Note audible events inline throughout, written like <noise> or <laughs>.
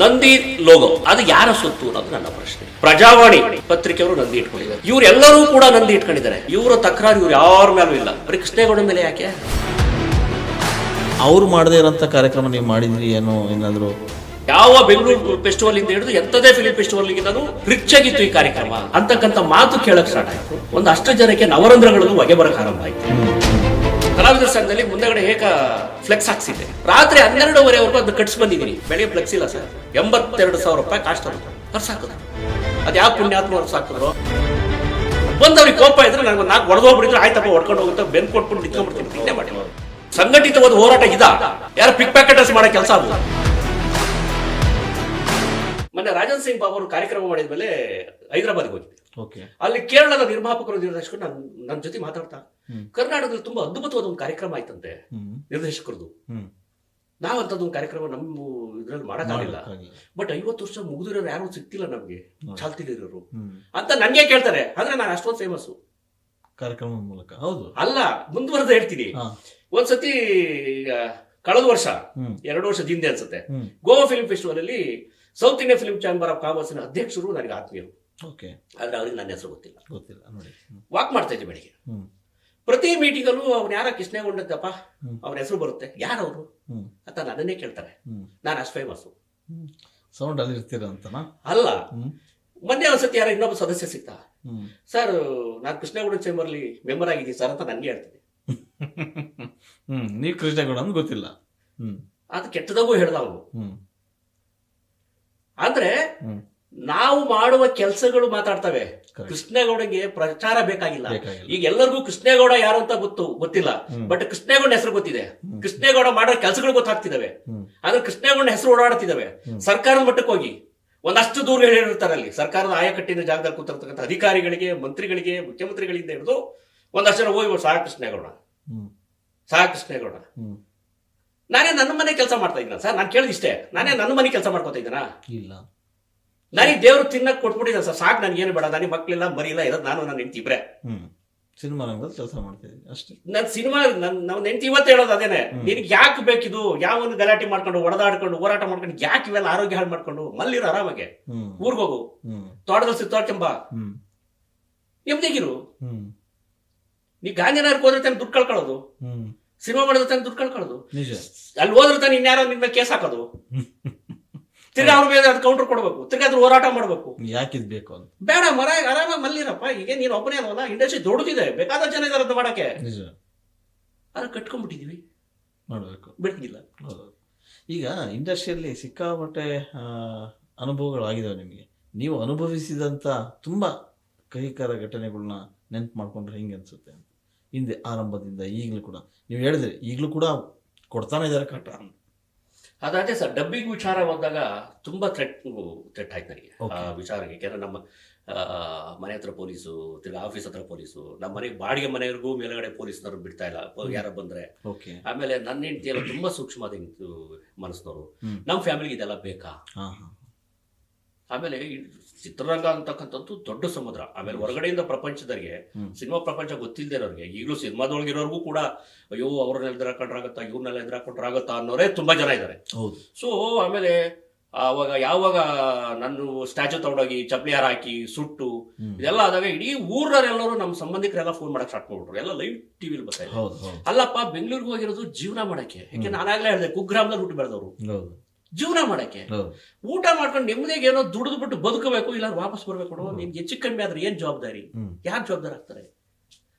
Nandi logo. ಅದು ಯಾರ ಸೊತ್ತು ಅನ್ನೋದು ನನ್ನ ಪ್ರಶ್ನೆ. ಪ್ರಜಾವಾಣಿ ಪತ್ರಿಕೆಯವರು ನಂದಿ ಇಟ್ಕೊಂಡಿದ್ದಾರೆ. ಇವರೆಲ್ಲರೂ ಕೂಡ ನಂದಿ ಇಟ್ಕೊಂಡಿದ್ದಾರೆ. ಇವರ ತಕರಾರು ಇವ್ರು ಯಾರ ಮೇಲೂ ಇಲ್ಲ. ಬರೀ ಕೃಷ್ಣೇಗೌಡ ಮೇಲೆ ಯಾಕೆ? ಅವ್ರು ಮಾಡದೇ ಇರೋಂಥ ಕಾರ್ಯಕ್ರಮ ನೀವು ಮಾಡಿದ್ರಿ ಏನೋ ಏನಾದರೂ? ಯಾವ ಬೆಂಗಳೂರು ಫೆಸ್ಟಿವಲ್ ಇಂದ ಹಿಡಿದು ಎಂತದೇ ಫಿಲಿಂ ಫೆಸ್ಟಿವಲ್ ಗಿಂತನೂ ರಿಚ್ ಆಗಿತ್ತು ಈ ಕಾರ್ಯಕ್ರಮ. ಅಂತಕ್ಕಂಥ ಮಾತು ಕೇಳಕ್ ಸ್ಟಾರ್ಟ್ ಆಯ್ತು. ಒಂದು ಅಷ್ಟು ಜನಕ್ಕೆ ನವರಂಧ್ರಗಳನ್ನು ಹೊಗೆ ಬರಕ್ ಆರಂಭ ಆಯ್ತು. ಕಲಾವಿದರ ಸಂಘದಲ್ಲಿ ಮುಂದಗಡೆ ಏಕ ಫ್ಲೆಕ್ಸ್ ಹಾಕ್ಸಿದ್ದೆ. ರಾತ್ರಿ ಹನ್ನೆರಡುವರೆವರೆಗೂ ಅದನ್ನ ಕಟ್ಸ್ ಬಂದಿದ್ದೀನಿ ಬೆಳಿಗ್ಗೆ ಫ್ಲೆಕ್ಸ್ ಇಲ್ಲ ಸರ್. ಎಂಬತ್ತೆರಡು ಸಾವಿರ ರೂಪಾಯಿ ಕಾಸ್ಟ್ ಅದು. ಖರ್ಚು ಹಾಕಿದ್ರು ಅದು ಯಾವ ಪುಣ್ಯಾತ್ಮ ವರ್ಷ ಹಾಕಿದ್ರು ಬಂದವ್ರಿಗೆ ಕೋಪ ಇದ್ರೆ ನನಗೆ ನಾಲ್ಕು ಹೊಡೆದೋಗ್ಬಿಟ್ಟಿದ್ರೆ ಆಯ್ತಪ್ಪ ಹೊಡ್ಕೊಂಡು ಹೋಗುತ್ತೆ ಬೆನ್ ಕೊಟ್ಬಿಟ್ಟು ನಿಂತ್ಕೊಂಡ್ಬಿಡ್ತೀನಿ. ತಿಂಡೆ ಮಾಡಿ. ಸಂಘಟಿತವಾದ ಹೋರಾಟ ಇದ. ಯಾರು ಪಿಕ್ ಪ್ಯಾಕೆಟರ್ಸ್ ಮಾಡೋ ಕೆಲಸ ಅದು. ಮೊನ್ನೆ ರಾಜನ್ ಸಿಂಗ್ ಬಾಬು ಅವರು ಕಾರ್ಯಕ್ರಮ ಮಾಡಿದ ಮೇಲೆ ಹೈದರಾಬಾದ್ಗೆ ಹೋಗಿದ್ದೆ. ಅಲ್ಲಿ ಕೇರಳದ ನಿರ್ಮಾಪಕರು ನಿರ್ದೇಶಕರು ನನ್ನ ನನ್ನ ಜೊತೆ ಮಾತಾಡ್ತಾ. ಕರ್ನಾಟಕದಲ್ಲಿ ತುಂಬಾ ಅದ್ಭುತವಾದ ಒಂದು ಕಾರ್ಯಕ್ರಮ ಆಯ್ತಂತೆ ನಿರ್ದೇಶಕರದು. ನಾವಂತದ್ದು ಒಂದು ಕಾರ್ಯಕ್ರಮ ನಮ್ಮ ಇದ್ರಲ್ಲಿ ಮಾಡಕ್ಕಾಗಿಲ್ಲ. ಆಗಿಲ್ಲ ಬಟ್ ಐವತ್ತು ವರ್ಷ ಮುಗಿದಿರೋರು ಯಾರು ಸಿಕ್ತಿಲ್ಲ ನಮ್ಗೆ ಚಾಲ್ತಿಲಿರೋರು. ಅಂತ ನನ್ಗೆ ಕೇಳ್ತಾರೆ ಅಂದ್ರೆ ನಾನು ಅಷ್ಟೊಂದು ಫೇಮಸ್ ಕಾರ್ಯಕ್ರಮ ಮೂಲಕ. ಹೌದು. ಅಲ್ಲ ಮುಂದುವರೆದ ಹೇಳ್ತೀನಿ. ಒಂದ್ಸತಿ ಕಳೆದ ವರ್ಷ ಎರಡು ವರ್ಷದ ಹಿಂದೆ ಅನ್ಸುತ್ತೆ ಗೋವಾ ಫಿಲ್ಮ್ ಫೆಸ್ಟಿವಲ್ ಅಲ್ಲಿ south India film chamber of ಕಾಮರ್ಸ್ನ ಅಧ್ಯಕ್ಷರು ನನಗೆ ಆತ್ಮೀಯರು. ಓಕೆ. ಆದ್ರೆ ಅವ್ರಿಗೆ ನನ್ನ ಹೆಸರು ಗೊತ್ತಿಲ್ಲ. ಗೊತ್ತಿಲ್ಲ ನೋಡಿ. ವಾಕ್ ಮಾಡ್ತಾ ಇದ್ದೆ ಬೆಳಿಗ್ಗೆ. ಪ್ರತಿ ಮೀಟಿಂಗಲ್ಲೂ ಅವ್ನು ಯಾರ ಕೃಷ್ಣಗೊಂಡದ್ದಪ್ಪ ಅವ್ರ ಅವನ ಹೆಸರು ಬರುತ್ತೆ. ಯಾರವರು? ಅಂತ ನನ್ನನ್ನೇ ಕೇಳ್ತಾರೆ ನಾನು ಅಷ್ಟು ಫೇಮಸ್ ಸೌಂಡ್ ಅಲ್ಲಿ ಇರ್ತೀರ ಅಂತನಾ? ಅಲ್ಲ. ಮೊನ್ನೆ ಒಂದ್ಸತಿ ಯಾರೋ ಇನ್ನೊಬ್ಬ ಸದಸ್ಯ ಸಿಗ್ತಾ ಹ್ಮ್. ಸರ್ ನಾನು ಕೃಷ್ಣಗೌಡ ಚೇಂಬರ್ಲಿ ಮೆಂಬರ್ ಆಗಿದ್ದೀನಿ ಸರ್ ಅಂತ ನನಗೆ ಹೇಳ್ತೀನಿ <laughs> ಹ್ಮ್. ನೀವು ಕೃಷ್ಣಗೌಡ ಅಂತ ಗೊತ್ತಿಲ್ಲ. ಹ್ಮ್. ಅದು ಕೆಟ್ಟದಾಗೂ ಹೇಳ್ದ ಅವನು. ಅಂದ್ರೆ ಹ್ಮ್. ನಾವು ಮಾಡುವ ಕೆಲಸಗಳು ಮಾತಾಡ್ತವೆ. ಕೃಷ್ಣೇಗೌಡಗೆ ಪ್ರಚಾರ ಬೇಕಾಗಿಲ್ಲ. ಈಗ ಎಲ್ಲರಿಗೂ ಕೃಷ್ಣೇಗೌಡ ಯಾರು ಅಂತ ಗೊತ್ತು ಗೊತ್ತಿಲ್ಲ. ಬಟ್ ಕೃಷ್ಣೇಗೌಡ ಹೆಸರು ಗೊತ್ತಿದೆ. ಕೃಷ್ಣೇಗೌಡ ಮಾಡೋ ಕೆಲಸಗಳು ಗೊತ್ತಾಗ್ತಿದಾವೆ ಆದ್ರೆ ಕೃಷ್ಣೇಗೌಡ ಹೆಸರು ಓಡಾಡ್ತಿದಾವೆ ಸರ್ಕಾರದ ಮಟ್ಟಕ್ಕೆ ಹೋಗಿ. ಒಂದಷ್ಟು ದೂರ ಹೇಳಿರ್ತಾರೆ ಅಲ್ಲಿ. ಸರ್ಕಾರದ ಆಯಕಟ್ಟಿನ ಜಾಗದಲ್ಲಿ ಕೂತಿರ್ತಕ್ಕಂಥ ಅಧಿಕಾರಿಗಳಿಗೆ ಮಂತ್ರಿಗಳಿಗೆ ಮುಖ್ಯಮಂತ್ರಿಗಳಿಂದ ಹಿಡಿದು ಒಂದಷ್ಟು ಜನ ಹೋಗಿ ಸಹ ಕೃಷ್ಣೇಗೌಡ. ಸಹ ಕೃಷ್ಣೇಗೌಡ. ನಾನೇ ನನ್ನ ಮನೆ ಕೆಲಸ ಮಾಡ್ತಾ ಇದ್ದೀನ ಸರ್? ನಾನು ಕೇಳಿದಿಷ್ಟೇ ನಾನೇ ನನ್ನ ಮನೆ ಕೆಲಸ ಮಾಡ್ಕೊತಾ ಇದ್ದೀನಾ? ಇಲ್ಲ. ನನಗೆ ದೇವ್ರು ತಿನ್ನಕ್ ಕೊಟ್ಬಿಟ್ಟಿದ್ದ ಸರ್. ಸಾಕು ನನಗೆ ಏನು ಬೇಡ. ನನಗೆ ಮಕ್ಕಳಿಲ್ಲ ಮರಿಲ್ಲ ಇರೋದು ನಾನು ನನ್ನ ಹೆಂಡತಿ ಇಬ್ರೆ. ಸಿನಿಮಾ ರಂಗದಲ್ಲಿ ಕೆಲಸ ಮಾಡ್ತಿದ್ದೀವಿ ಅಷ್ಟೇ. ನನ್ನ ಸಿನಿಮಾ ನನ್ನ ನಮ್ಮ ಹೆಂಡತಿ ಇವತ್ತು ಹೇಳೋದು ಅದೇನೆ. ನಿನಗೆ ಯಾಕೆ ಬೇಕಿದು? ಯಾವೊಂದು ಗಲಾಟೆ ಮಾಡ್ಕೊಂಡು ಹೊಡೆದಾಡ್ಕೊಂಡು ಹೋರಾಟ ಮಾಡ್ಕೊಂಡು ಯಾಕೆ ಇವೆಲ್ಲ ಆರೋಗ್ಯ ಹಾಳು ಮಾಡ್ಕೊಂಡು ಮಲ್ಲಿರು ಆರಾಮಾಗೆ? ಊರ್ಗೋಗು ತೋಟದಲ್ಲಿ ಸುತ್ತಾಡ್ಕೆಂಬ ನೆಮ್ಮದಿಗಿರು. ಹ್ಮ್. ನೀ ಗಾಂಧಿನಗರಕ್ಕೆ ಹೋದ್ರೆ ತಾನೆ ದುಡ್ಡು ಕಳ್ಕೊಳ್ಳೋದು. ಸಿನಿಮಾ ಮಾಡಿದ್ರೆ ತಾನೆ ದುಡ್ಡು ಕಳ್ಕೊಳ್ಳೋದು. ಅಲ್ಲಿ ಹೋದ್ರೆ ತಾನೆ ಇನ್ಯಾರೋ ನಿನ್ನ ಮೇಲೆ ಕೇಸ್ ಹಾಕೋದು. ತಿರ್ಗಾ ಅವ್ರ ಮೇಲೆ ಅದು ಕೌಂಟರ್ ಕೊಡ್ಬೇಕು. ತಿರ್ಗಾ ಅದ್ರ ಹೋರಾಟ ಮಾಡ್ಬೇಕು. ಯಾಕಿದ್ ಬೇಕು ಅಂತ? ಬೇಡ ಮರ ಆರಾಮಾಗಿ ಮಲ್ಲಿರಪ್ಪ ಈಗ ನೀನು ಒಬ್ಬನೇ ಅಲ್ವಲ್ಲ? ಇಂಡಸ್ಟ್ರಿ ದೊಡ್ಡದಿದೆ. ಬೇಕಾದ ಜನ ಇದಾರೆ ಅಂತ ಮಾಡಕ್ಕೆ. ನಿಜ. ಕಟ್ಕೊಂಡ್ಬಿಟ್ಟಿದೀವಿ. ಮಾಡಬೇಕು. ಬಿಡ್ತಿಲ್ಲ. ಈಗ ಇಂಡಸ್ಟ್ರಿಯಲ್ಲಿ ಸಿಕ್ಕಾಪಟ್ಟೆ ಅನುಭವಗಳಾಗಿದಾವೆ ನಿಮಗೆ. ನೀವು ಅನುಭವಿಸಿದಂಥ ತುಂಬ ಕಹಿಕರ ಘಟನೆಗಳನ್ನ ನೆನ್ಪು ಮಾಡ್ಕೊಂಡ್ರೆ ಹೆಂಗೆ ಅನ್ಸುತ್ತೆ ಹಿಂದೆ ಆರಂಭದಿಂದ ಈಗಲೂ ಕೂಡ. ನೀವು ಹೇಳಿದ್ರೆ ಈಗಲೂ ಕೂಡ ಕೊಡ್ತಾನೆ ಇದ್ದಾರೆ ಕಾಟ ಅದಾದ್ರೆ ಸರ್ ಡಬ್ಬಿಂಗ್ ವಿಚಾರ ಬಂದಾಗ ತುಂಬಾ ಥ್ರೆಟ್ ಥ್ರೆಟ್ ಆಯ್ತು ನನಗೆ. ಆ. ವಿಚಾರಕ್ಕೆ. ಯಾಕಂದ್ರೆ ನಮ್ಮ ಮನೆ ಹತ್ರ ಪೊಲೀಸು ತಿರ್ಗಾ ಆಫೀಸ್ ಹತ್ರ ಪೊಲೀಸು ನಮ್ಮ ಮನೆ ಬಾಡಿಗೆ ಮನೆಯವರೆಗೂ ಮೇಲ್ಗಡೆ ಪೊಲೀಸ್ನವ್ರು ಬಿಡ್ತಾ ಇಲ್ಲ. ಯಾರೋ ಬಂದ್ರೆ. ಆಮೇಲೆ ನನ್ನ ಹೆಂಡತಿ ಎಲ್ಲ ತುಂಬಾ ಸೂಕ್ಷ್ಮ ಮನಸ್ಸಿನವರು. ನಮ್ಮ ಫ್ಯಾಮಿಲಿಗೆ ಇದೆಲ್ಲ ಬೇಕಾ? ಆಮೇಲೆ ಚಿತ್ರರಂಗ ಅಂತಕ್ಕಂಥದ್ದು ದೊಡ್ಡ ಸಮುದ್ರ. ಆಮೇಲೆ ಹೊರಗಡೆಯಿಂದ ಪ್ರಪಂಚದವರಿಗೆ ಸಿನಿಮಾ ಪ್ರಪಂಚ ಗೊತ್ತಿಲ್ಲದೆ ಈಗಲೂ ಸಿನಿಮಾದೊಳಗಿರೋರ್ಗೂ ಕೂಡ ಅಯ್ಯೋ ಅವ್ರನ್ನ ಎದುರಾಕೊಂಡ್ರಾಗತ್ತಾ ಇವ್ರನ್ನೆಲ್ಲ ಎದುರಾಕೊಂಡ್ರಾಗತ್ತಾ ಅನ್ನೋರೇ ತುಂಬಾ ಜನ ಇದ್ದಾರೆ. ಸೊ ಆಮೇಲೆ ಅವಾಗ ಯಾವಾಗ ನಾನು ಸ್ಟ್ಯಾಚು ತಗೊಂಡೋಗಿ ಚಪ್ಪಲಿ ಹಾರ ಹಾಕಿ ಸುಟ್ಟು. ಇದೆಲ್ಲ ಆದಾಗ ಇಡೀ ಊರವರೆಲ್ಲರೂ ನಮ್ಮ ಸಂಬಂಧಿಕರೆಲ್ಲ ಫೋನ್ ಮಾಡಕ್ ಸ್ಟಾರ್ಟ್ ಮಾಡ್ಬಿಟ್ರು. ಎಲ್ಲ ಲೈವ್ ಟಿವಿಲಿ ಬರ್ತಾ ಅಲ್ಲಪ್ಪ ಬೆಂಗಳೂರಿಗೆ ಹೋಗಿರೋದು ಜೀವನ ಮಾಡಕ್ಕೆ. ಯಾಕೆ ನಾನಾಗ್ಲೇ ಹೇಳಿದೆ ಕುಗ್ರಾಮದಲ್ಲಿ ಹುಟ್ಟು ಬೆಳೆದವರು. ಜೀವನ ಮಾಡಕ್ಕೆ. ಊಟ ಮಾಡ್ಕೊಂಡು ನೆಮ್ಮದಿಗೆ ಏನೋ ದುಡಿದು ಬಿಟ್ಟು ಬದುಕಬೇಕು ಇಲ್ಲ ವಾಪಸ್ ಬರ್ಬೇಕು ನಿಮ್ಗೆ ಹೆಚ್ಚು ಕಮ್ಮಿ ಆದ್ರೆ ಏನ್ ಜವಾಬ್ದಾರಿ? ಯಾರು ಜವಾಬ್ದಾರಿ ಆಗ್ತಾರೆ?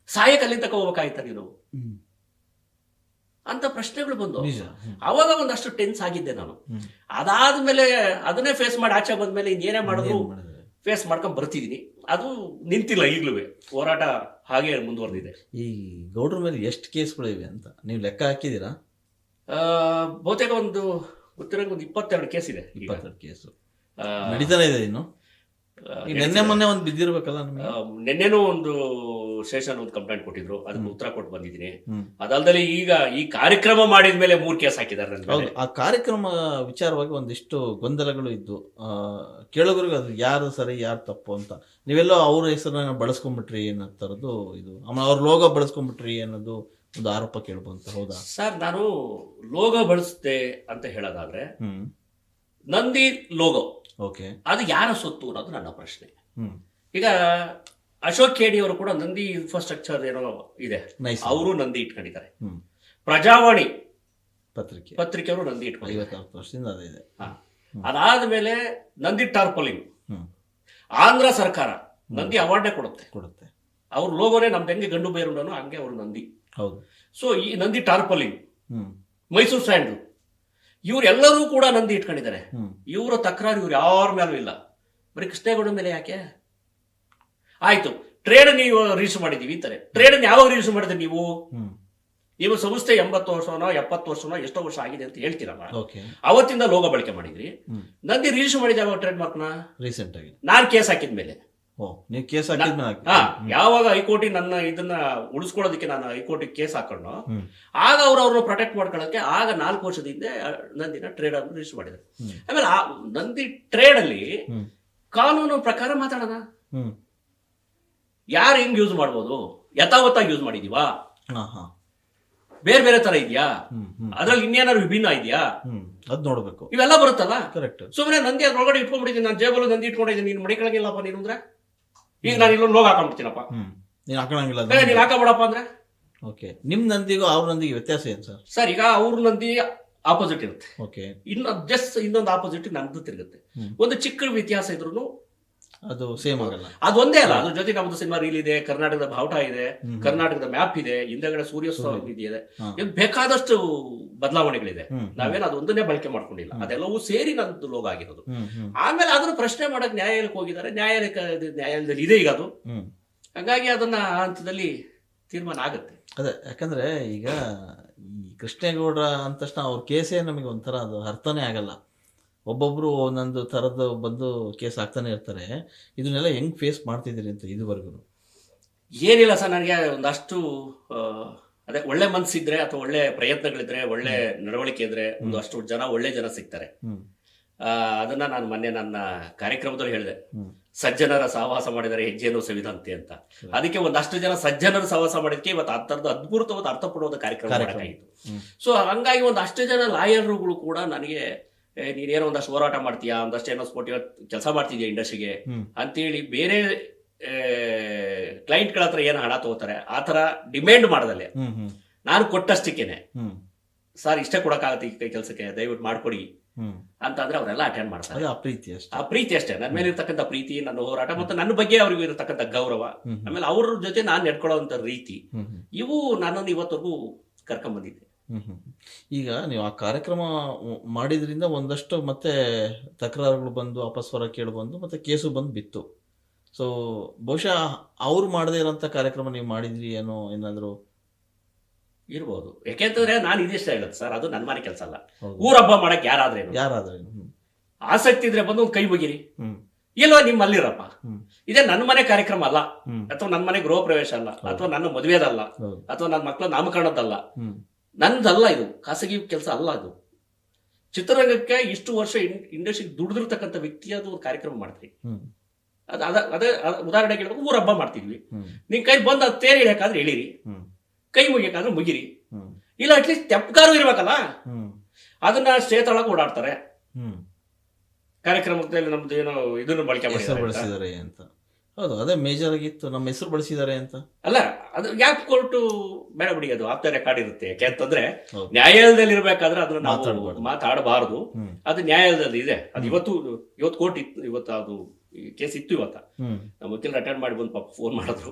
ಸಾಯಕ್ಕೆ ಅಲ್ಲಿಂದ ತಕ ಹೋಗ್ಬೇಕಾಯ್ತ ನೀನು ಅಂತ ಪ್ರಶ್ನೆಗಳು ಬಂದು. ಅವಾಗ ಒಂದಷ್ಟು ಟೆನ್ಸ್ ಆಗಿದ್ದೆ ನಾನು. ಅದಾದ್ಮೇಲೆ ಅದನ್ನೇ ಫೇಸ್ ಮಾಡಿ ಆಚೆ ಬಂದ್ಮೇಲೆ ಇನ್ನೇನೇ ಮಾಡೋದು ಫೇಸ್ ಮಾಡ್ಕೊಂಡ್ ಬರ್ತಿದೀನಿ. ಅದು ನಿಂತಿಲ್ಲ ಈಗ್ಲೂ ಹೋರಾಟ ಹಾಗೆ ಮುಂದುವರೆದಿದೆ. ಈ ಗೌಡ್ರ ಮೇಲೆ ಎಷ್ಟು ಕೇಸ್ಗಳಿವೆ ಅಂತ? ನೀವು ಲೆಕ್ಕ ಹಾಕಿದ್ದೀರಾ? ಬಹುತೇಕ ಒಂದು ಗೊತ್ತಿರೋಂಗೆ ಒಂದು ಇಪ್ಪತ್ತೆರಡು ಕೇಸ್ ಇದೆ. ಇಪ್ಪತ್ತೆರಡು ಕೇಸು ನಡೀತಾನೆ ಇದೆ ಇನ್ನು? ನಿನ್ನೆ ಮೊನ್ನೆ ಒಂದು ಬಿದ್ದಿರ್ಬೇಕಲ್ಲ ನಿನ್ನೆನೂ ನಿಮಗೆ ನೆನ್ನೆನೂ ಒಂದು ಸ್ಟೇಷನ್ ಒಂದು ಕಂಪ್ಲೇಂಟ್ ಕೊಟ್ಟಿದ್ರು. ಅದನ್ನ ಉತ್ತರ ಕೊಟ್ಟು ಬಂದಿದ್ದೀನಿ. ಅದಲ್ಲದೆ ಅದಲ್ದಲ್ಲಿ ಈಗ ಈ ಕಾರ್ಯಕ್ರಮ ಮಾಡಿದ ಮೇಲೆ ಮೂರ್ ಕೇಸ್ ಹಾಕಿದ್ದಾರೆ ಆ ಕಾರ್ಯಕ್ರಮ ವಿಚಾರವಾಗಿ ಒಂದಿಷ್ಟು ಗೊಂದಲಗಳು ಇದ್ದು ಕೇಳೋಗ್ರಿಗೆ ಅದು ಯಾರು ಸರಿ ಯಾರು ತಪ್ಪು ಅಂತ. ನೀವೆಲ್ಲೋ ಅವ್ರ ಹೆಸರನ್ನ ಬಳಸ್ಕೊಂಡ್ಬಿಟ್ರಿ ಅನ್ನೋ ಥರದ್ದು ಇದು. ಆಮೇಲೆ ಅವ್ರ ಲೋಗೋ ಬಳಸ್ಕೊಂಡ್ಬಿಟ್ರಿ ಅನ್ನೋದು ಒಂದು ಆರೋಪ ಕೇಳ್ಬಂತ ಹೌದಾ? ಸರ್ ನಾನು ಲೋಗೋ ಬಳಸುತ್ತೆ ಅಂತ ಹೇಳೋದಾದ್ರೆ ನಂದಿ ಲೋಗೋ. ಓಕೆ. ಅದು ಯಾರ ಸೊತ್ತು ಅನ್ನೋದು ನನ್ನ ಪ್ರಶ್ನೆ. ಈಗ ಅಶೋಕ್ ಖೇಡಿ ಅವರು ಕೂಡ ನಂದಿ ಇನ್ಫ್ರಾಸ್ಟ್ರಕ್ಚರ್ ಏನೋ ಇದೆ. ಅವರು ನಂದಿ ಇಟ್ಕೊಂಡಿದ್ದಾರೆ. ಪ್ರಜಾವಾಣಿ ಪತ್ರಿಕೆ. ಪತ್ರಿಕೆ ಅವರು ನಂದಿ ಇಟ್ಕೊಂಡಿದ್ದಾರೆ. ಐವತ್ತಾರು ವರ್ಷದಿಂದ ಅದೇ ಇದೆ. ಹಾ. ಅದಾದ್ಮೇಲೆ ನಂದಿ ಟಾರ್ಪಲಿಂಗ್. ಆಂಧ್ರ ಸರ್ಕಾರ ನಂದಿ ಅವಾರ್ಡ್ನೇ ಕೊಡುತ್ತೆ. ಕೊಡುತ್ತೆ. ಅವ್ರ ಲೋಗೋನೇ ನಮ್ದು ಹೆಂಗೆ ಗಂಡು ಬೇರು ಹಂಗೆ ಅವರು ನಂದಿ. ಹೌದು. ಸೊ ಈ ನಂದಿ ಟಾರ್ಪಲಿಂಗ್ ಮೈಸೂರು ಸ್ಯಾಂಡಲ್ ಇವರೆಲ್ಲರೂ ಕೂಡ ನಂದಿ ಇಟ್ಕೊಂಡಿದ್ದಾರೆ. ಇವರ ತಕರಾರು ಇವ್ರು ಯಾರ ಮೇಲೂ ಇಲ್ಲ. ಬರೀ ಕೃಷ್ಣೇಗೌಡ ಮೇಲೆ ಯಾಕೆ? ಆಯ್ತು ಟ್ರೇಡ್ ನೀವು ರಿಜಿಸ್ಟರ್ ಮಾಡಿದೀವಿ ಅಂತಾರೆ ಟ್ರೇಡ್ ಯಾವಾಗ ರಿಜಿಸ್ಟರ್ ಮಾಡಿದ್ರಿ ನೀವು? ನೀವು ಸಂಸ್ಥೆ ಎಂಬತ್ತು ವರ್ಷನೋ ಎಪ್ಪತ್ತು ವರ್ಷನೋ ಎಷ್ಟೋ ವರ್ಷ ಆಗಿದೆ ಅಂತ ಹೇಳ್ತೀರಲ್ಲ ಓಕೆ. ಅವತ್ತಿಂದ ಲೋಗೋ ಬಳಕೆ ಮಾಡಿದ್ರಿ. ನಂದಿ ರಿಜಿಸ್ಟರ್ ಮಾಡಿದ ಯಾವಾಗ ಟ್ರೇಡ್ ಮಾರ್ಕ್ನ ರೀಸೆಂಟ್ ಆಗಿ ನಾನು ಕೇಸ್ ಹಾಕಿದ್ಮೇಲೆ. ಓ ನೀವು ಕೇಸ್ ಹಾಕಿದ್ಮೇಲೆ ಹಾಕಿ ಹಾ ಯಾವಾಗ ಹೈಕೋರ್ಟಿಗೆ ನನ್ನ ಇದನ್ನ ಉಳಿಸ್ಕೊಳ್ಳೋದಕ್ಕೆ ನಾನು ಹೈಕೋರ್ಟಿಗೆ ಕೇಸ್ ಹಾಕೊಂಡು ಆಗ ಅವ್ರು ಅವ್ರನ್ನ ಪ್ರೊಟೆಕ್ಟ್ ಮಾಡ್ಕೊಳ್ಳೋಕೆ ಆಗ ನಾಲ್ಕು ವರ್ಷದ ಹಿಂದೆ ನಂದಿನ ಟ್ರೇಡ್ ಅನ್ನು ರಿಜಿಸ್ಟರ್ ಮಾಡಿದ್ರು. ಆಮೇಲೆ ಆ ನಂದಿ ಟ್ರೇಡ್ ಅಲ್ಲಿ ಕಾನೂನು ಪ್ರಕಾರ ಮಾತಾಡೋಣ. ಯಾರು ಹೆಂಗ್ ಯೂಸ್ ಮಾಡ್ಬೋದು? ಯಥಾವತ್ತಾಗಿ ಯೂಸ್ ಮಾಡಿದೀವಾ? ಬೇರೆ ಬೇರೆ ತರ ಇದೆಯಾ? ಅದ್ರಲ್ಲಿ ಇನ್ನೇನಾದ್ರು ವಿಭಿನ್ನ ಇದೆಯಾ? ಅದ್ ನೋಡ್ಬೇಕು. ಇವೆಲ್ಲ ಬರುತ್ತಲ್ಲ? ಕರೆಕ್ಟ್ ಸುಮ್ಮನೆ ನಂದಿ ಅದ್ರೊಳಗಡೆ ಇಟ್ಕೊಂಡ್ಬಿಟ್ಟಿದ್ದೀನಿ ನಾನು ಜೇಬಲ್ಲಿ ನಂದಿ ಇಟ್ಕೊಂಡಿದ್ದೀನಿ ನೀನು ಮಡಿಕೊಳಗಿಲ್ಲಪ್ಪ ನೀನು ಅಂದ್ರೆ? ಈಗ ನಾನು ಇಲ್ಲೊಂದು ಲೋಗ ಹಾಕೊಂಡ್ಬಿಡ್ತೀನಪ್ಪ. ನೀನು ನೀನ್ ಹಾಕೊಳಂಗಿಲ್ಲ ಏ, ನೀನು ಹಾಕಬೇಡಪ್ಪ ಅಂದ್ರೆ? ಓಕೆ. ನಿಮ್ ನಂದಿಗೂ ಅವ್ರ ನಂದಿಗೆ ವ್ಯತ್ಯಾಸ ಏನು ಸರ್? ಸರ್ ಈಗ ಅವ್ರ ನಂದಿ ಆಪೋಸಿಟ್ ಇರುತ್ತೆ. ಓಕೆ. ಇನ್ನೊಂದು ಜಸ್ಟ್ ಇನ್ನೊಂದು ಆಪೋಸಿಟ್ ನಂದು ತಿರುಗುತ್ತೆ. ಹ್ಮ್. ಒಂದು ಚಿಕ್ಕ ವ್ಯತ್ಯಾಸ ಇದ್ರು ಅದು ಸೇಮ್ ಆಗಲ್ಲ. ಅದು ಒಂದೇ ಅಲ್ಲ ಅದ್ರ ಜೊತೆ ನಮ್ದು ಸಿನಿಮಾ ರೀಲ್ ಇದೆ ಕರ್ನಾಟಕದ ಬಾವುಟ ಇದೆ ಕರ್ನಾಟಕದ ಮ್ಯಾಪ್ ಇದೆ ಹಿಂದೆಗಡೆ ಸೂರ್ಯೋತ್ಸವ ಇದೆ ಬೇಕಾದಷ್ಟು ಬದಲಾವಣೆಗಳಿದೆ. ನಾವೇನು ಅದೊಂದನ್ನೇ ಬಳಕೆ ಮಾಡ್ಕೊಂಡಿಲ್ಲ. ಅದೆಲ್ಲವೂ ಸೇರಿ ನಂದು ಲೋಗ ಆಗಿರೋದು. ಆಮೇಲೆ ಅದನ್ನ ಪ್ರಶ್ನೆ ಮಾಡಕ್ ನ್ಯಾಯಾಲಯಕ್ಕೆ ಹೋಗಿದ್ದಾರೆ. ನ್ಯಾಯಾಲಯ ನ್ಯಾಯಾಲಯದಲ್ಲಿ ಇದೆ ಈಗ ಅದು. ಹಂಗಾಗಿ ಅದನ್ನ ಆ ಹಂತದಲ್ಲಿ ತೀರ್ಮಾನ ಆಗುತ್ತೆ. ಅದೇ ಯಾಕಂದ್ರೆ ಈಗ ಈ ಕೃಷ್ಣೇಗೌಡ ತಕ್ಷಣ ಅವ್ರ ಕೇಸೇ ನಮಗೆ ಒಂಥರ ಅದು ಅರ್ಥನೇ ಆಗಲ್ಲ. ಒಬ್ಬೊಬ್ರು ಒಂದೊಂದು ಥರದ್ದು ಬಂದು ಕೇಸ್ ಆಗ್ತಾನೆ ಇರ್ತಾರೆ. ಇದನ್ನೆಲ್ಲ ಹೆಂಗ್ ಫೇಸ್ ಮಾಡ್ತಿದ್ದೀರಿ ಅಂತ ಇದುವರೆಗೂ? ಏನಿಲ್ಲ ಸರ್ ನನಗೆ ಒಂದಷ್ಟು ಅದೇ ಒಳ್ಳೆ ಮನ್ಸಿದ್ರೆ ಅಥವಾ ಒಳ್ಳೆ ಪ್ರಯತ್ನಗಳಿದ್ರೆ ಒಳ್ಳೆ ನಡವಳಿಕೆ ಇದ್ರೆ ಒಂದು ಅಷ್ಟು ಜನ ಒಳ್ಳೆ ಜನ ಸಿಗ್ತಾರೆ. ಅದನ್ನ ನಾನು ಮೊನ್ನೆ ನನ್ನ ಕಾರ್ಯಕ್ರಮದಲ್ಲಿ ಹೇಳಿದೆ. ಸಜ್ಜನರ ಸಹವಾಸ ಮಾಡಿದರೆ ಹೆಜ್ಜೆಯನ್ನು ಸವಿದಂತೆ ಅಂತ. ಅದಕ್ಕೆ ಒಂದಷ್ಟು ಜನ ಸಜ್ಜನರ ಸಹವಾಸ ಮಾಡಿದಕ್ಕೆ ಇವತ್ತು ಆ ಥರದ ಅದ್ಭುತವಾದ ಅರ್ಥಪೂರ್ಣವಾದ ಕಾರ್ಯಕ್ರಮ. ಸೊ ಹಂಗಾಗಿ ಒಂದಷ್ಟು ಜನ ಲಾಯರ್ಗಳು ಕೂಡ ನನಗೆ ನೀನೇನೋ ಒಂದಷ್ಟು ಹೋರಾಟ ಮಾಡ್ತೀಯಾ? ಒಂದಷ್ಟು ಏನೋ ಸ್ಪೋರ್ಟ್ ಕೆಲಸ ಮಾಡ್ತಿದ್ಯಾ ಇಂಡಸ್ಟ್ರಿಗೆ ಅಂತೇಳಿ ಬೇರೆ ಕ್ಲೈಂಟ್ಗಳ ಹತ್ರ ಏನು ಹಣ ತಗೋತಾರೆ ಆ ಥರ ಡಿಮ್ಯಾಂಡ್ ಹ್ಮ್ ನಾನು ಕೊಟ್ಟಷ್ಟಕ್ಕೇನೆ. ಸರ್ ಇಷ್ಟೇ ಕೊಡಕ್ಕಾಗತ್ತೆ ಈ ಕೆಲಸಕ್ಕೆ ದಯವಿಟ್ಟು ಮಾಡ್ಕೊಡಿ. ಅಂತಂದ್ರೆ ಅಂತ ಅಂದ್ರೆ ಅವರೆಲ್ಲ ಅಟೆಂಡ್ ಮಾಡ್ತಾರೆ. ಆ ಪ್ರೀತಿ ಅಷ್ಟೇ. ಆ ಪ್ರೀತಿ ಅಷ್ಟೇ. ನನ್ನ ಮೇಲೆ ಇರ್ತಕ್ಕಂಥ ಪ್ರೀತಿ ನನ್ನ ಹೋರಾಟ ಮತ್ತೆ ನನ್ನ ಬಗ್ಗೆ ಅವ್ರಿಗೆ ಇರತಕ್ಕಂಥ ಗೌರವ. ಆಮೇಲೆ ಅವ್ರ ಜೊತೆ ನಾನು ನೆಡ್ಕೊಳ್ಳೋ ರೀತಿ. ಇವು ನನ್ನನ್ನು ಇವತ್ತಿಗೂ ಕರ್ಕೊಂಬಂದಿದ್ದೆ ಹ್ಮ್ ಹ್ಮ್. ಈಗ ನೀವು ಆ ಕಾರ್ಯಕ್ರಮ ಮಾಡಿದ್ರಿಂದ ಒಂದಷ್ಟು ಮತ್ತೆ ತಕರಾರುಗಳು ಬಂದು ಅಪಸ್ವರ ಕೇಳಿ ಬಂದು ಮತ್ತೆ ಕೇಸು ಬಂದು ಬಿತ್ತು. ಸೊ ಬಹುಶಃ ಅವ್ರು ಮಾಡದೇ ಇರೋಂಥ ಕಾರ್ಯಕ್ರಮ ನೀವು ಮಾಡಿದ್ರಿ ಏನೋ ಏನಾದರೂ ಇರ್ಬೋದು. ಯಾಕೆಂತಂದ್ರೆ ನಾನು ಇದಿಷ್ಟ ಹೇಳೋದು ಸರ್. ಅದು ನನ್ನ ಮನೆ ಕೆಲಸ ಅಲ್ಲ. ಊರಬ್ಬ ಊರ ಹಬ್ಬ ಮಾಡಕ್ ಯಾರಾದ್ರೆ ಯಾರಾದ್ರೆ ಆಸಕ್ತಿ ಇದ್ರೆ ಬಂದು ಒಂದು ಕೈ ಬಗಿರಿ ಹ್ಮ್. ಇಲ್ವಾ ನಿಮ್ಮ ಅಲ್ಲಿರಪ್ಪ? ಹ್ಮ್. ಇದೇ ನನ್ನ ಮನೆ ಕಾರ್ಯಕ್ರಮ ಅಲ್ಲ. ಅಥವಾ ನನ್ನ ಮನೆ ಗೃಹ ಪ್ರವೇಶ ಅಲ್ಲ. ಅಥವಾ ನನ್ನ ಮದುವೆದಲ್ಲ. ಅಥವಾ ನನ್ನ ಮಕ್ಕಳ ನಾಮಕರಣದಲ್ಲ ನಂದಲ್ಲ ಇದು. ಖಾಸಗಿ ಕೆಲಸ ಅಲ್ಲ ಅದು. ಚಿತ್ರರಂಗಕ್ಕೆ ಇಷ್ಟು ವರ್ಷ ಇಂಡಸ್ಟ್ರಿಗೆ ದುಡಿದಿರ್ತಕ್ಕಂಥ ವ್ಯಕ್ತಿ ಅದು ಒಂದು ಕಾರ್ಯಕ್ರಮ ಮಾಡ್ತೀವಿ ಅದ ಅದು ಉದಾಹರಣೆಗೆ ಹೇಳ್ಬೇಕು ಊರ ಹಬ್ಬ ಮಾಡ್ತಿದ್ವಿ. ನಿಮ್ಮ ನಿನ್ ಕೈ ಬಂದು ಅದು ತೇರು ಇಳಿಯಕಾದ್ರೆ ಎಳೀರಿ ಹ್ಮ್. ಕೈ ಮುಗಿಯಕಾದ್ರೆ ಮುಗಿರಿ. ಇಲ್ಲ ಅಟ್ಲೀಸ್ಟ್ ತೆಪ್ಪಕಾರು ಇರ್ಬೇಕಲ್ಲ? ಅದನ್ನ ಸ್ಟೇಜ್ ಒಳಗೆ ಓಡಾಡ್ತಾರೆ. ಕಾರ್ಯಕ್ರಮದಲ್ಲಿ ನಮ್ದು ಏನೋ ಇದನ್ನು ಬಳಕೆ ಮಾಡಿ ಮಾಡಿದ್ದಾರೆ ಅಂತ. ಹೌದು ಅದೇ ಮೇಜರ್ ಆಗಿತ್ತು ನಮ್ಮ ಹೆಸರು ಬಳಸಿದ್ದಾರೆ ಅಂತ. ಅಲ್ಲ ಅದು ಯಾಕೆ ಕೊರ್ಟು ಬೇಡ ಬಿಡಿ ಅದು ಆಪ್ತ ರೆಕಾರ್ಡ್ ಇರುತ್ತೆ. ಯಾಕೆ ಅಂತಂದ್ರೆ ಹೌದು. ನ್ಯಾಯಾಲಯದಲ್ಲಿ ಇರಬೇಕಾದ್ರೆ ಅದನ್ನ ನಾವು ಮಾತಾಡ್ಬಾರ್ದು. ಅದು ನ್ಯಾಯಾಲಯದಲ್ಲಿ ಇದೆ. ಅದು ಇವತ್ತು ಇವತ್ತು ಕೋರ್ಟ್ ಇತ್ತು ಇವತ್ತು ಅದು ಕೇಸ್ ಇತ್ತು ಇವತ್ತ. ನಮ್ಮ ವಕೀಲರು ಅಟೆಂಡ್ ಮಾಡಿ ಬಂದು ಪಾಪ ಫೋನ್ ಮಾಡಿದ್ರು.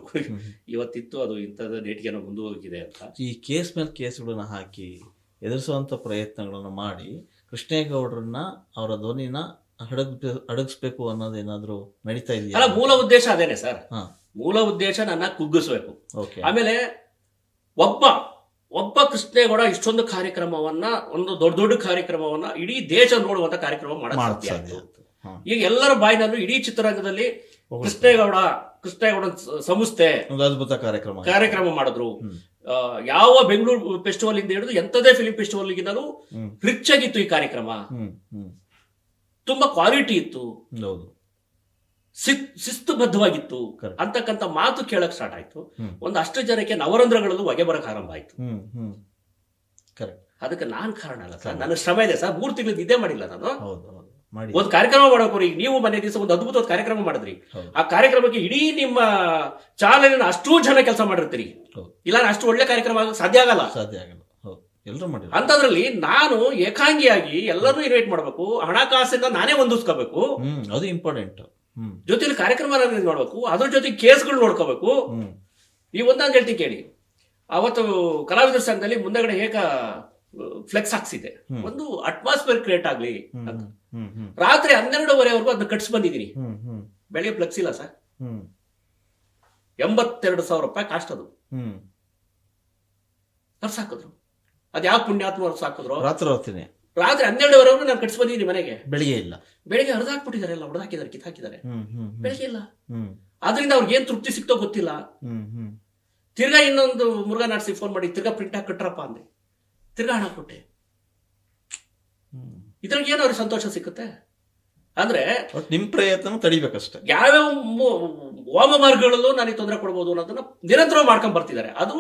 ಇವತ್ತಿತ್ತು ಅದು ಇಂಥದ್ದು ಡೇಟ್ಗೆ ಏನೋ ಹೋಗಿದೆ ಅಂತ. ಈ ಕೇಸ್ ಮೇಲೆ ಕೇಸ್ಗಳನ್ನ ಹಾಕಿ ಎದುರಿಸುವಂತ ಪ್ರಯತ್ನಗಳನ್ನು ಮಾಡಿ ಕೃಷ್ಣೇಗೌಡರನ್ನ ಅವರ ಧ್ವನಿನ ಹಡಗ್ ಅಡಗಿಸ್ಬೇಕು ಅನ್ನೋದೇನಾದ್ರೂ ನಡೀತಾ ಅಲ್ಲ ಮೂಲ ಉದ್ದೇಶ ಅದೇನೆ ಸರ್. ಹಾ. ಮೂಲ ಉದ್ದೇಶ ನನ್ನ ಕುಗ್ಗಿಸ್ಬೇಕು. ಓಕೆ. ಆಮೇಲೆ ಒಬ್ಬ ಒಬ್ಬ ಕೃಷ್ಣೇಗೌಡ ಇಷ್ಟೊಂದು ಕಾರ್ಯಕ್ರಮವನ್ನ ಒಂದು ದೊಡ್ಡ ದೊಡ್ಡ ಕಾರ್ಯಕ್ರಮವನ್ನ ಇಡೀ ದೇಶ ನೋಡುವಂತ ಕಾರ್ಯಕ್ರಮ ಮಾಡಕ್ ಸಾಧ್ಯ ಆಯ್ತು. ಈಗ ಎಲ್ಲರ ಬಾಯಿನಲ್ಲೂ ಇಡೀ ಚಿತ್ರರಂಗದಲ್ಲಿ ಕೃಷ್ಣೇಗೌಡ ಕೃಷ್ಣೇಗೌಡ ಸಂಸ್ಥೆ ಒಂದು ಅದ್ಭುತ ಕಾರ್ಯಕ್ರಮ. ಕಾರ್ಯಕ್ರಮ ಮಾಡಿದ್ರು. ಹ್ಮ್. ಆ, ಯಾವ ಬೆಂಗಳೂರು ಫೆಸ್ಟಿವಲ್ ಇಂದ ಹಿಡಿದು ಎಂತದೇ ಫಿಲ್ಮ್ ಫೆಸ್ಟಿವಲ್ ಗಿಂತಲೂ ಹ್ಮ್. ರಿಚ್ ಆಗಿತ್ತು ಈ ಕಾರ್ಯಕ್ರಮ. ಹ್ಮ್ ಹ್ಮ್. ತುಂಬಾ ಕ್ವಾಲಿಟಿ ಇತ್ತು. ಹೌದು. ಬದ್ಧವಾಗಿತ್ತು. ಅಂತಕ್ಕಂಥ ಮಾತು ಕೇಳಕ್ ಸ್ಟಾರ್ಟ್ ಆಯ್ತು. ಒಂದು ಅಷ್ಟು ಜನಕ್ಕೆ ನವರಂಧ್ರಗಳಲ್ಲೂ ಹೊಗೆ ಬರಕ್ ಆರಂಭ ಆಯ್ತು. ಅದಕ್ಕೆ ನಾನ್ ಕಾರಣ ಅಲ್ಲ ಸರ್. ನನ್ನ ಶ್ರಮ ಇದೆ ಸರ್. ಮೂರು ತಿಂಗಳು ಇದೇ ಮಾಡಿಲ್ಲ ನಾನು. ಒಂದು ಕಾರ್ಯಕ್ರಮ ಮಾಡಬೇಕು ಈಗ ನೀವು ಮನೆ ದಿವಸ ಒಂದು ಅದ್ಭುತವಾದ ಕಾರ್ಯಕ್ರಮ ಮಾಡಿದ್ರಿ. ಆ ಕಾರ್ಯಕ್ರಮಕ್ಕೆ ಇಡೀ ನಿಮ್ಮ ಚಾಲನೆ ಅಷ್ಟೂ ಜನ ಕೆಲಸ ಮಾಡಿರ್ತೀರಿ. ಇಲ್ಲ ಅಷ್ಟು ಒಳ್ಳೆ ಕಾರ್ಯಕ್ರಮ ಆಗ ಸಾಧ್ಯ ಆಗಲ್ಲ. ಸಾಧ್ಯ ಆಗಲ್ಲ. ಎಲ್ಲರೂ ಮಾಡಿದ್ರು. ಅಂತದ್ರಲ್ಲಿ ನಾನು ಏಕಾಂಗಿಯಾಗಿ ಎಲ್ಲರೂ ಇನ್ವೈಟ್ ಮಾಡಬೇಕು ಹಣಕಾಸಿಂದ ನಾನೇ ಹೊಂದಿಸ್ಕೋಬೇಕು ಅದು ಇಂಪಾರ್ಟೆಂಟ್ ಜೊತೆಲಿ ಕಾರ್ಯಕ್ರಮ ಮಾಡಬೇಕು ಅದ್ರ ಜೊತೆ ಕೇಸ್ಗಳು ನೋಡ್ಕೋಬೇಕು. ಈ ಒಂದಾಗ ಹೇಳ್ತೀನಿ ಕೇಳಿ. ಅವತ್ತು ಕಲಾವಿದರ ಸಂಘದಲ್ಲಿ ಮುಂದಗಡೆ ಹೇಗ ಫ್ಲೆಕ್ಸ್ ಹಾಕ್ಸಿದೆ ಒಂದು ಅಟ್ಮಾಸ್ಫಿಯರ್ ಕ್ರಿಯೇಟ್ ಆಗ್ಲಿ ಅಂತ. ಹ್ಮ್ ರಾತ್ರಿ ಹನ್ನೆರಡುವರೆವರೆಗೂ ಅದನ್ನ ಕಟ್ಸ್ ಬಂದಿದ್ದೀನಿ ಬೆಳಿಗ್ಗೆ ಫ್ಲೆಕ್ಸ್ ಇಲ್ಲ ಸರ್. ಎಂಬತ್ತೆರಡು ಸಾವಿರ ರೂಪಾಯಿ ಕಾಸ್ಟ್ ಅದು. ಹಾಕಿದ್ರು ಅದ್ ಯಾವ ಪುಣ್ಯಾತ್ಮ ಸಾಕಿದ್ರು? ರಾತ್ರಿ ಹೋಗ್ತೀನಿ ರಾತ್ರಿ ಹನ್ನೆರಡುವರೆಗೂ ನಾನು ಕಟ್ಸ್ ಬಂದಿದ್ದೀನಿ ಮನೆಗೆ. ಬೆಳಿಗ್ಗೆ ಇಲ್ಲ. ಬೆಳಿಗ್ಗೆ ಹರಿದಾಕ್ಬಿಟ್ಟಿದ್ದಾರೆ ಎಲ್ಲ ಹೊಡೆದಾಕಿದ್ದಾರೆ ಕಿತ್ತಾಕಿದ್ದಾರೆ. ಬೆಳಿಗ್ಗೆ ಇಲ್ಲ. ಅದರಿಂದ ಅವ್ರಿಗೆ ಏನ್ ತೃಪ್ತಿ ಸಿಕ್ತೋ ಗೊತ್ತಿಲ್ಲ. ತಿರ್ಗಾ ಇನ್ನೊಂದು ಮುರುಘಾ ನಾಡ್ಸಿ ಫೋನ್ ಮಾಡಿ ತಿರ್ಗಾ ಪ್ರಿಂಟ್ ಹಾಕಿ ಕಟ್ರಪ್ಪ ಅಂದೆ. ತಿರ್ಗಾ ಹಣ ಕೊಟ್ಟೆ. ಇದ್ರಾಗ ಏನು ಅವ್ರಿಗೆ ಸಂತೋಷ ಸಿಕ್ಕುತ್ತೆ. ಅಂದ್ರೆ ನಿಮ್ ಪ್ರಯತ್ನ ತಡಿಬೇಕಷ್ಟೇ. ಯಾವ್ಯಾವ ವಾಮ ಮಾರ್ಗಗಳಲ್ಲೂ ನನಗೆ ತೊಂದರೆ ಕೊಡ್ಬೋದು ಅನ್ನೋದನ್ನ ನಿರಂತರ ಮಾಡ್ಕೊಂಡ್ ಬರ್ತಿದ್ದಾರೆ. ಅದು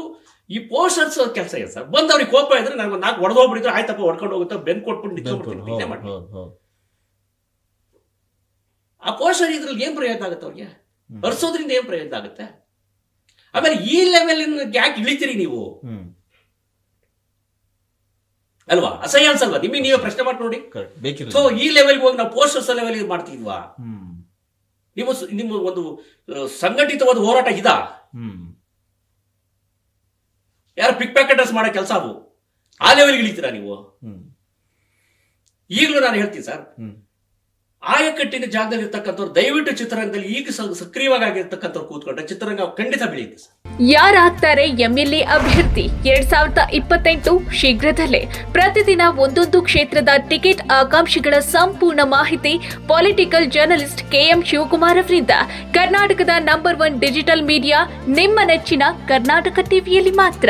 ಈ ಪೋಸ್ಟರ್ಸ್ ಕೆಲಸ ಇದೆ ಸರ್. ಬಂದ್ ಅವ್ರಿಗೆ ಕೋಪ ಇದ್ರೆ ನನಗೆ ನಾಲ್ಕು ಹೊಡೆದೋಗ್ಬಿಟ್ಟಿದ್ರೆ ಆಯ್ತಪ್ಪ ಹೊಡ್ಕೊಂಡು ಹೋಗುತ್ತೆ? ಬೆನ್ ಕೊಟ್ಬಿಟ್ಟು ಆ ಪೋಸ್ಟರ್ ಇದ್ರಲ್ಲಿ ಏನ್ ಪ್ರಯೋಜನ ಆಗುತ್ತೆ ಅವ್ರಿಗೆ? ಬರ್ಸೋದ್ರಿಂದ ಏನ್ ಪ್ರಯೋಜನ ಆಗುತ್ತೆ? ಆಮೇಲೆ ಈ ಲೆವೆಲ್ ಯಾಕೆ ಇಳಿತೀರಿ ನೀವು. ಅಲ್ವಾ? ಅಸಹ್ಯ ಅನ್ಸಲ್ವಾ? ನಿಮಗೆ ನೀವೇ ಪ್ರಶ್ನೆ ಮಾಡಿ ನೋಡಿ. ಸೊ ಈ ಲೆವೆಲ್ಗೆ ಹೋಗಿ ನಾವು ಪೋಸ್ಟರ್ಸ್ ಲೆವೆಲ್ ಮಾಡ್ತಿದ್ವಾ? ನಿಮ್ಮ ನಿಮ್ಮ ಒಂದು ಸಂಘಟಿತವಾದ ಹೋರಾಟ ಇದಾ? ಹ್ಮ್. ಯಾರು ಪಿಕ್ ಪ್ಯಾಕೆಟರ್ಸ್ ಮಾಡೋ ಕೆಲಸ ಅವು ಆ ಲೆವೆಲ್ಗೆ ಇಳಿತೀರಾ ನೀವು? ಹ್ಮ್. ಈಗಲೂ ನಾನು ಹೇಳ್ತೀನಿ ಸರ್. ಹ್ಮ್. ಆಯಕಟ್ಟಿನ ಜಾಗದಲ್ಲಿ ಇರ್ತಕ್ಕಂಥವ್ರು ದಯವಿಟ್ಟು ಚಿತ್ರರಂಗದಲ್ಲಿ ಈಗ ಸಕ್ರಿಯವಾಗಿ ಆಗಿರ್ತಕ್ಕಂಥವ್ರು ಕೂತ್ಕೊಂಡ್ರೆ ಚಿತ್ರರಂಗ ಖಂಡಿತ ಬೆಳೆಯುತ್ತೆ ಸರ್. ಯಾರಾಗ್ತಾರೆ ಎಂಎಲ್ಎ ಅಭ್ಯರ್ಥಿ ಎರಡ್ ಸಾವಿರದ ಇಪ್ಪತ್ತೆಂಟು ಶೀಘ್ರದಲ್ಲೇ ಪ್ರತಿದಿನ ಒಂದೊಂದು ಕ್ಷೇತ್ರದ ಟಿಕೆಟ್ ಆಕಾಂಕ್ಷಿಗಳ ಸಂಪೂರ್ಣ ಮಾಹಿತಿ ಪೊಲಿಟಿಕಲ್ ಜರ್ನಲಿಸ್ಟ್ ಕೆಎಂ ಶಿವಕುಮಾರ್ ಅವರಿಂದ. ಕರ್ನಾಟಕದ ನಂಬರ್ ಒನ್ ಡಿಜಿಟಲ್ ಮೀಡಿಯಾ ನಿಮ್ಮ ನೆಚ್ಚಿನ ಕರ್ನಾಟಕ ಟಿವಿಯಲ್ಲಿ ಮಾತ್ರ.